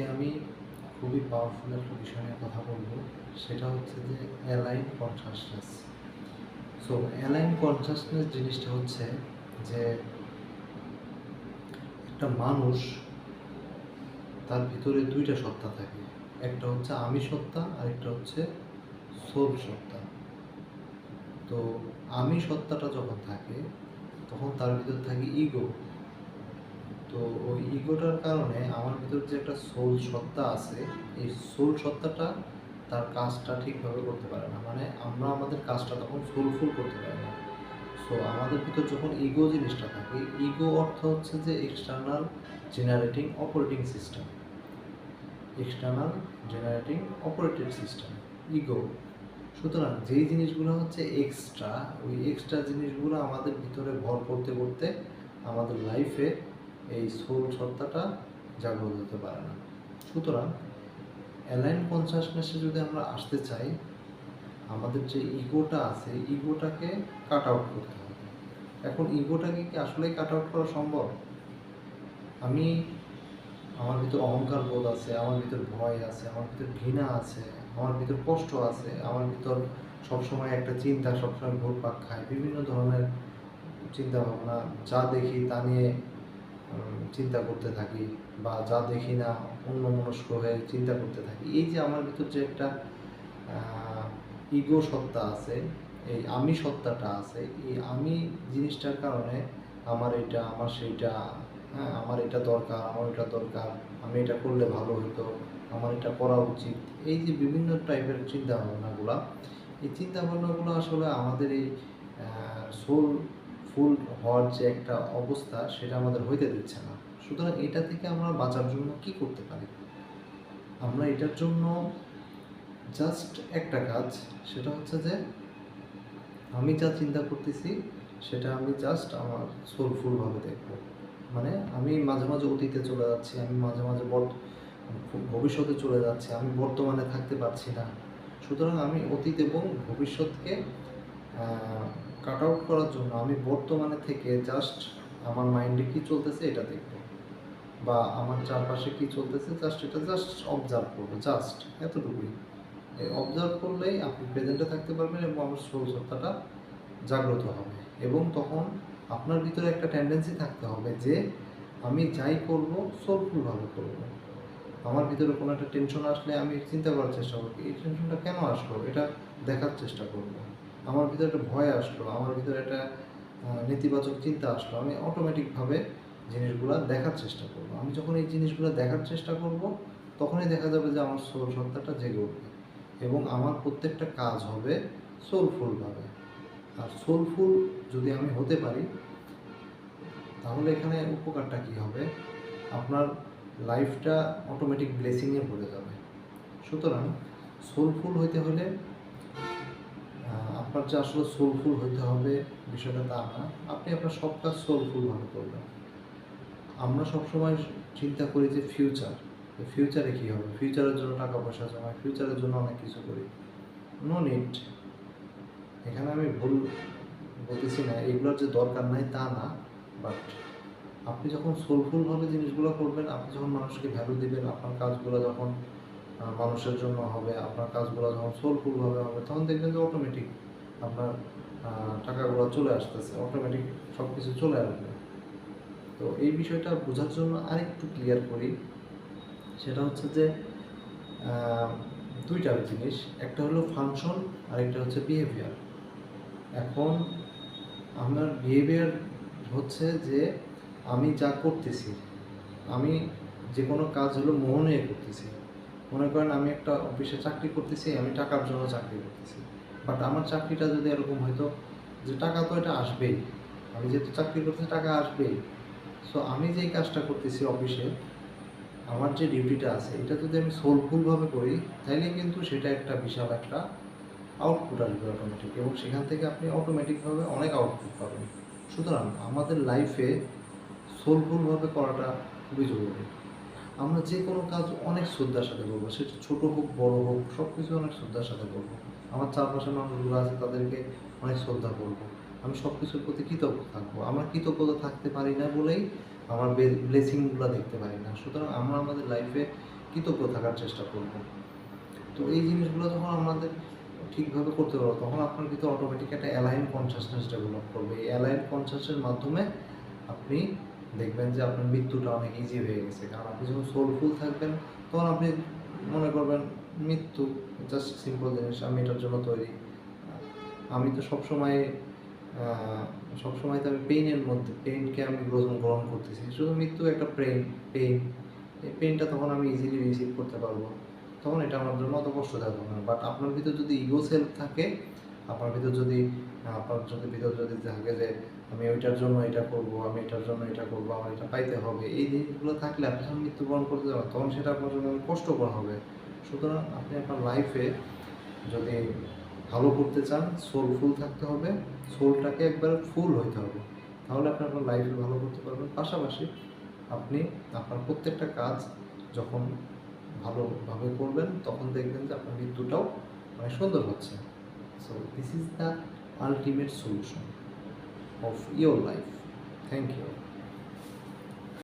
আজকে আমি খুবই পাওয়ারফুল একটা বিষয় নিয়ে কথা বলব। সেটা হচ্ছে যে align consciousness so align consciousness জিনিসটা হচ্ছে যে একটা মানুষ, তার ভিতরে দুইটা সত্তা থাকে। একটা হচ্ছে আমি সত্তা আর একটা হচ্ছে সোল সত্তা। তো আমি সত্তাটা যখন থাকে, তখন তার ভিতর থাকে ইগো তো ওই ইগোটার কারণে আমার ভিতর যে একটা সোল সত্তা আছে, এই সোল সত্তাটা তার কাজটা ঠিকভাবে করতে পারে না। মানে আমরা আমাদের কাজটা তখন সোলফুল করতে পারি না। সো আমাদের ভিতর যখন ইগো জিনিসটা থাকে ইগো অর্থ হচ্ছে যে external generating operating system external generating operating system ego সুতরাং যেই জিনিসগুলো হচ্ছে এক্সট্রা ওই এক্সট্রা জিনিসগুলো আমাদের ভিতরে ভর করতে করতে আমাদের লাইফে এই সোল সত্তাটা জাগ্রত হতে পারে না। সুতরাং অ্যালাইন কনসাসনেসে যদি আমরা আসতে চাই, আমাদের যে ইগোটা আছে, ইগোটাকে কাট আউট করতে হবে। এখন ইগোটাকে কি আসলেই কাট আউট করা সম্ভব? আমি আমার ভিতর অহংকার বোধ আছে, আমার ভিতর ভয় আছে, আমার ভিতর ঘৃণা আছে, আমার ভিতর কষ্ট আছে, আমার ভিতর সবসময় একটা চিন্তা, সবসময় ঘুরপাক খায়, বিভিন্ন ধরনের চিন্তা ভাবনা যা দেখি তা নিয়ে চিন্তা করতে থাকি বা যা দেখি না অন্য মনস্ক হয়ে চিন্তা করতে থাকি। এই যে আমার ভিতর যে একটা ইগো সত্তা আছে, এই আমি সত্তাটা আছে, এই আমি জিনিসটার কারণে আমার এটা, আমার সেইটা হ্যাঁ আমার এটা দরকার, আমার এটা দরকার, আমি এটা করলে ভালো হতো আমার এটা করা উচিত। এই যে বিভিন্ন টাইপের চিন্তা ভাবনাগুলো এই চিন্তা ভাবনাগুলো আসলে আমাদের এই সোল ফুল হওয়ার যে একটা অবস্থা সেটা আমাদের হইতে দিচ্ছে না। সুতরাং এটা থেকে আমরা বাঁচার জন্য কি করতে পারি? আমরা এটার জন্য জাস্ট একটা কাজ, সেটা হচ্ছে যে আমি যা চিন্তা করতেছি, সেটা আমি জাস্ট আমার সোলফুলভাবে দেখব। মানে আমি মাঝে মাঝে অতীতে চলে যাচ্ছি, আমি মাঝে মাঝে বর্ত- ভবিষ্যতে চলে যাচ্ছি, আমি বর্তমানে থাকতে পারছি না। সুতরাং আমি অতীত এবং ভবিষ্যৎকে কাট আউট করার জন্য আমি বর্তমানে থেকে জাস্ট আমার মাইন্ডে কী চলতেছে এটা দেখব। বা আমার চারপাশে কী চলতেছে জাস্ট এটা জাস্ট অবজার্ভ করব জাস্ট এতটুকুই। অবজার্ভ করলেই আপনি প্রেজেন্টে থাকতে পারবেন এবং আমার সোল জাগ্রত হবে এবং তখন আপনার ভিতরে একটা টেন্ডেন্সি থাকতে হবে যে আমি যাই করব সোলফুলভাবে করব। আমার ভিতরে কোনো একটা টেনশন আসলে আমি চিন্তা করার চেষ্টা করব, এই টেনশনটা কেন আসলো? এটা দেখার চেষ্টা করব। আমার ভিতরে একটা ভয় আসলো, আমার ভিতরে একটা নেতিবাচক চিন্তা আসলো, আমি অটোমেটিকভাবে জিনিসগুলো দেখার চেষ্টা করব। আমি যখন এই জিনিসগুলো দেখার চেষ্টা করব, তখনই দেখা যাবে যে আমার সোল সত্তাটা জেগে উঠবে এবং আমার প্রত্যেকটা কাজ হবে সোলফুলভাবে আর সোলফুল যদি আমি হতে পারি, তাহলে এখানে উপকারটা কি হবে? আপনার লাইফটা অটোমেটিক ব্লেসিংয়ে ভরে যাবে। সুতরাং সোলফুল হইতে হলে আপনার যে আসলে সোলফুল হইতে হবে বিষয়টা তা না। আপনি আপনার সব কাজ সোলফুলভাবে করবেন। আমরা সবসময় চিন্তা করি যে ফিউচার ফিউচারে কী হবে? ফিউচারের জন্য টাকা পয়সা জমাই ফিউচারের জন্য অনেক কিছু করি। নো নিড এখানে আমি ভুল বলতেছি না, এগুলোর যে দরকার নাই তা না বাট আপনি যখন সোলফুলভাবে জিনিসগুলো করবেন, আপনি যখন মানুষকে ভ্যালু দিবেন, আপনার কাজগুলো যখন মানুষের জন্য হবে, আপনার কাজগুলো যখন সোলফুলভাবে হবে, তখন দেখবেন যে অটোমেটিক আপনার টাকাগুলো চলে আসতেছে অটোমেটিক সব কিছু চলে আসবে। তো এই বিষয়টা বোঝার জন্য আরেকটু ক্লিয়ার করি। সেটা হচ্ছে যে দুইটা জিনিস, একটা হলো ফাংশন আরেকটা হচ্ছে বিহেভিয়ার এখন আমার বিহেভিয়ার হচ্ছে যে, আমি যা করতেছি, আমি যে কোনো কাজ হলো মোহ নিয়ে করতেছি। মনে করেন আমি একটা অফিসে চাকরি করতেছি, আমি টাকার জন্য চাকরি করতেছি। বাট আমার চাকরিটা যদি এরকম হয়তো যে টাকা তো এটা আসবেই আমি যেহেতু চাকরি করতেছি, টাকা আসবেই সো আমি যেই কাজটা করতেছি অফিসে, আমার যে ডিউটিটা আছে, এটা যদি আমি সোলফুলভাবে করি তাহলে কিন্তু সেটা একটা বিশাল একটা আউটপুট আসবে অটোমেটিক এবং সেখান থেকে আপনি অটোমেটিকভাবে অনেক আউটপুট পাবেন। সুতরাং আমাদের লাইফে সোলফুলভাবে করাটা খুবই জরুরি। আমরা যে কোনো কাজ অনেক শ্রদ্ধার সাথে করব, সেটা ছোটো হোক, বড় হোক সব কিছু অনেক শ্রদ্ধার সাথে করব। আমার চারপাশে মানুষগুলো আছে, তাদেরকে অনেক শ্রদ্ধা করব। আমি সব কিছুর প্রতি কৃতজ্ঞ থাকব। আমরা কৃতজ্ঞতা থাকতে পারি না বলেই আমার ব্লেসিংগুলো দেখতে পারি না। সুতরাং আমরা আমাদের লাইফে কৃতজ্ঞ থাকার চেষ্টা করব। তো এই জিনিসগুলো যখন আমাদের ঠিকভাবে করতে পারব, তখন আপনার কিন্তু অটোমেটিক একটা অ্যালাইন কনসাসনেস ডেভেলপ করবে। এই অ্যালাইন কনসাসের মাধ্যমে আপনি দেখবেন যে আপনার মৃত্যুটা অনেক ইজি হয়ে গেছে। কারণ আপনি যখন সোলফুল থাকবেন, তখন আপনি মনে করবেন মৃত্যু জাস্ট সিম্পল জিনিস, আমি এটার জন্য তৈরি। আমি তো সবসময় সবসময় তো আমি পেইনের মধ্যে পেইনকে আমি গ্রহণ গ্রহণ করতেছি। শুধু মৃত্যু একটা পেইন পেইন এই পেইনটা তখন আমি ইজিলি রিসিভ করতে পারব। তখন এটা আমার জন্য অত কষ্টদায়ক হবে না। বাট আপনার ভিতর যদি ইগো সেলফ থাকে, আপনার ভিতর যদি, আপনার যদি ভিতর যদি থাকে যে, আমি ওইটার জন্য এটা করব, আমি এটার জন্য এটা করব, আমার এটা পাইতে হবে, এই জিনিসগুলো থাকলে আপনি যখন মৃত্যুবরণ করতে যাবেন, তখন সেটা আপনার জন্য কষ্টকর হবে। সুতরাং আপনি আপনার লাইফে যদি ভালো করতে চান সোলফুল থাকতে হবে সোলটাকে একবার ফুল হইতে হবে। তাহলে আপনি আপনার লাইফে ভালো করতে পারবেন। পাশাপাশি আপনি আপনার প্রত্যেকটা কাজ যখন ভালোভাবে করবেন, তখন দেখবেন যে আপনার মৃত্যুটাও অনেক সুন্দর হচ্ছে। So this is the ultimate solution of your life thank you.